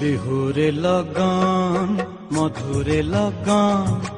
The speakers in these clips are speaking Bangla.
বিহুরে লগন মধুরে লগন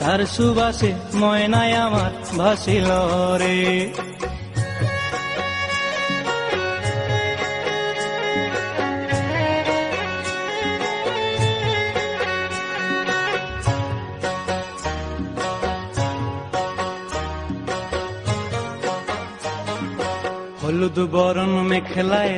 তার সুবাসে ময়নায় আমার ভাসিল রে। হলুদ বরণ মেখলায়